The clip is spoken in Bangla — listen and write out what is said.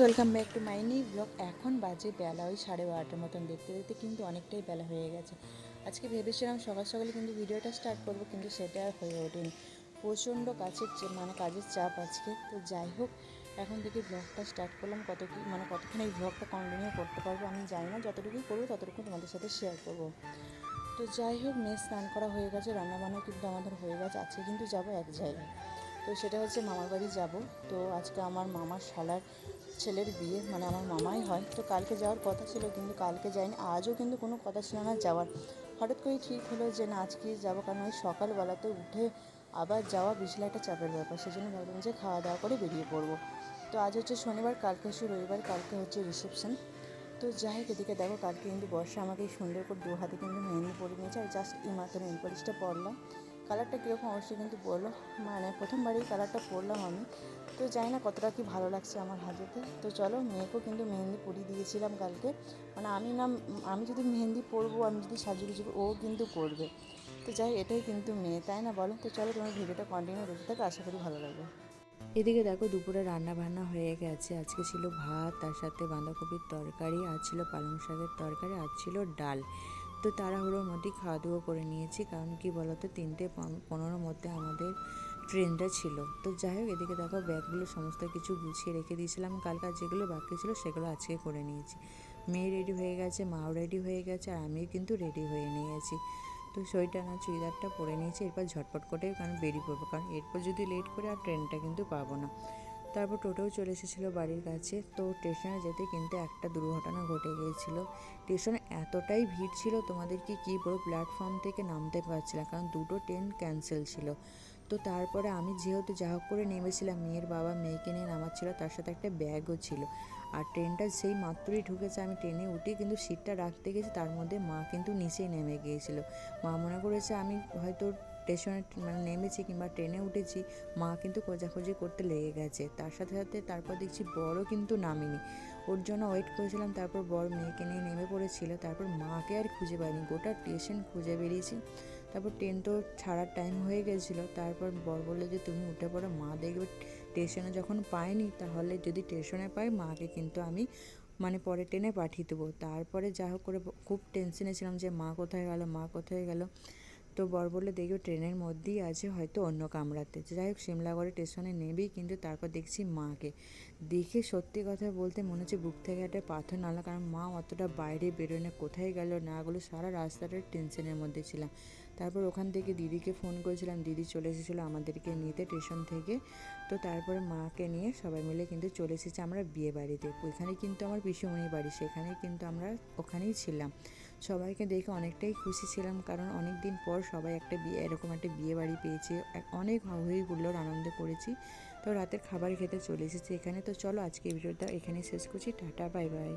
Welcome back to my new blog এখন বাজে বেলা, ওই সাড়ে বারোটার মতন। দেখতে দেখতে কিন্তু অনেকটাই বেলা হয়ে গেছে। আজকে ভেবেছিলাম সকাল সকালে কিন্তু ভিডিওটা স্টার্ট করব, কিন্তু সেটা আর হয়ে ওঠেনি। প্রচণ্ড কাছের চে- মানে কাজের চাপ আজকে। তো যাই হোক, এখন থেকে ব্লগটা স্টার্ট করলাম। কত কি মানে কতক্ষণ এই ব্লগটা কন্টিনিউ করতে পারব আমি জানি না। যতটুকুই করব ততটুকু তোমাদের সাথে শেয়ার করব। তো যাই হোক, মেয়ে স্নান করা হয়ে গেছে রান্নাবান্না কিন্তু আমাদের হয়ে গেছে। আজকে কিন্তু যাব এক জায়গায়। তো সেটা হচ্ছে মামার বাড়ি যাব। তো আজকে আমার মামার শালার ছেলের বিয়ে মানে আমার মামাই হয়। তো কালকে যাওয়ার কথা ছিল কিন্তু কালকে যাইনি। আজও কিন্তু কোনো কথা ছিল না যাওয়ার। হঠাৎ করেই ঠিক হলো যে না, আজকে যাব কারণ ওই সকালবেলাতে উঠে আবার যাওয়া বিশাল একটা চাপের ব্যাপার। সেজন্য ভাবলাম যে খাওয়া দাওয়া করে বেরিয়ে পড়ব। তো আজ হচ্ছে শনিবার, কালকে হচ্ছে রবিবার, কালকে হচ্ছে রিসেপশন। তো যাই এদিকে দেখো কালকে কিন্তু বর্ষা আমাকে সুন্দর করে দু হাতে কিন্তু মেহেন্দি পরে নিয়েছে। আর জাস্ট এই মাত্র নেল পলিশটা পরলাম। কালারটা কীরকম অবশ্যই কিন্তু বলল মানে প্রথমবারই কালারটা পরলাম আমি। তো জানি না কতটা কি ভালো লাগছে আমার হাতেতে তো চলো মেয়েকেও কিন্তু মেহেন্দি পরিয়ে দিয়েছিলাম কালকে। মানে আমি না, আমি যদি মেহেন্দি পরবো, আমি যদি সাজুগুজু ও কিন্তু করবে। তো যাই এটাই কিন্তু মেয়ে, তাই না বলো? তো চলো তোমার ভিডিওটা কন্টিনিউ করতে থাকো, আশা করি ভালো লাগবে। এদিকে দেখো দুপুরে রান্না বান্না হয়ে গেছে। আজকে ছিল ভাত, তার সাথে বাঁধাকপির তরকারি, আর ছিল পালং শাকের তরকারি, আর ছিল ডাল। তো তাড়াহুড়োর মধ্যেই খাওয়া দাওয়া করে নিয়েছি, কারণ কি বলতো, তিনটে পনেরোর মধ্যে আমাদের ট্রেনটা ছিল। তো যাই হোক, এদিকে দেখো ব্যাগগুলো সমস্ত কিছু গুছিয়ে রেখে দিয়েছিলাম। কালকার যেগুলো বাকি ছিল সেগুলো আজকে করে নিয়েছি। মেয়ে রেডি হয়ে গেছে, মাও রেডি হয়ে গেছে, আর আমিও কিন্তু রেডি হয়ে নিয়েছি। তো সোয়েটার না চুড়িদারটা পরে নিয়েছি, এরপর ঝটপট করে কারণ বেরিয়ে পড়ব, কারণ এরপর যদি লেট করে আর ট্রেনটা কিন্তু পাবো না। তারপর টোটোও চলে এসেছিল বাড়ির কাছে। তো স্টেশনে যেতে কিন্তু একটা দুর্ঘটনা ঘটে গিয়েছিল। স্টেশনে এতটাই ভিড় ছিল তোমাদেরকে কী বলব প্ল্যাটফর্ম থেকে নামতে পারছিলাম কারণ দুটো ট্রেন ক্যান্সেল ছিল। তো তারপরে আমি যেহেতু যা হোক করে নেমেছিলাম, মেয়ের বাবা মেয়েকে নিয়ে নামাচ্ছিল, তার সাথে একটা ব্যাগও ছিল। আর ট্রেনটা সেই মাত্রই ঢুকেছে, আমি ট্রেনে উঠে কিন্তু সিটটা রাখতে গেছি, তার মধ্যে মা কিন্তু নিচেই নেমে গিয়েছিল। মা মনে করেছে আমি হয়তো স্টেশনে মানে নেমেছি কিংবা ট্রেনে উঠেছি, মা কিন্তু খোঁজাখুঁজি করতে লেগে গেছে। তার সাথে সাথে তারপর দেখছি বড় কিন্তু নামিনি। ওর জন্য ওয়েট করেছিলাম, তারপর বড় মেয়েকে নিয়ে নেমে পড়েছিল, তারপর মাকে আর খুঁজে পাইনি। গোটা স্টেশন খুঁজে বেরিয়েছি। তারপর ট্রেন তো ছাড়ার টাইম হয়ে গেছিল, তারপর বর বলল যে, তুমি উঠে পড়ো, মা দেখবে স্টেশনে যখন পাইনি তাহলে যদি স্টেশনে পাই মাকে কিন্তু আমি মানে পরে ট্রেনে পাঠিয়ে দেবো। তারপরে যা হোক করে খুব টেনশনে ছিলাম যে, মা কোথায় গেল, মা কোথায় গেল? তো বর বলল দেখবে ট্রেনের মধ্যেই আছে হয়তো অন্য কামরাতে। যাই হোক সিমলাগড়ে স্টেশনে নেবেই, কিন্তু তারপর দেখছি মাকে। দেখে সত্যি কথা বলতে মনে হচ্ছে বুক থেকে একটা পাথর নালা, কারণ মা অতটা বাইরে বেরোয় না, কোথায় গেল না গেলো, সারা রাস্তাটা টেনশনের মধ্যে ছিলাম। তারপর ওখান থেকে দিদিকে ফোন করেছিলাম, দিদি চলে এসেছিল আমাদেরকে নিতে স্টেশন থেকে। তো তারপরে মাকে নিয়ে সবাই মিলে কিন্তু চলে এসেছি আমরা বিয়ে বাড়িতে ওইখানে কিন্তু আমার পিসুমণির বাড়ি সেখানে কিন্তু আমরা ওখানেই ছিলাম। সবাইকে দেখে অনেকটাই খুশি ছিলাম কারণ অনেক দিন পর সবাই একটা বিয়ে, এরকম একটা বিয়ে বাড়ি পেয়েছে অনেক হই হুল্লোড় আনন্দ করেছি। তো রাতের খাবার খেতে চলে এসেছি এখানে। তো চলো আজকে ভিডিওটা এখানেই শেষ করছি। Tata bye bye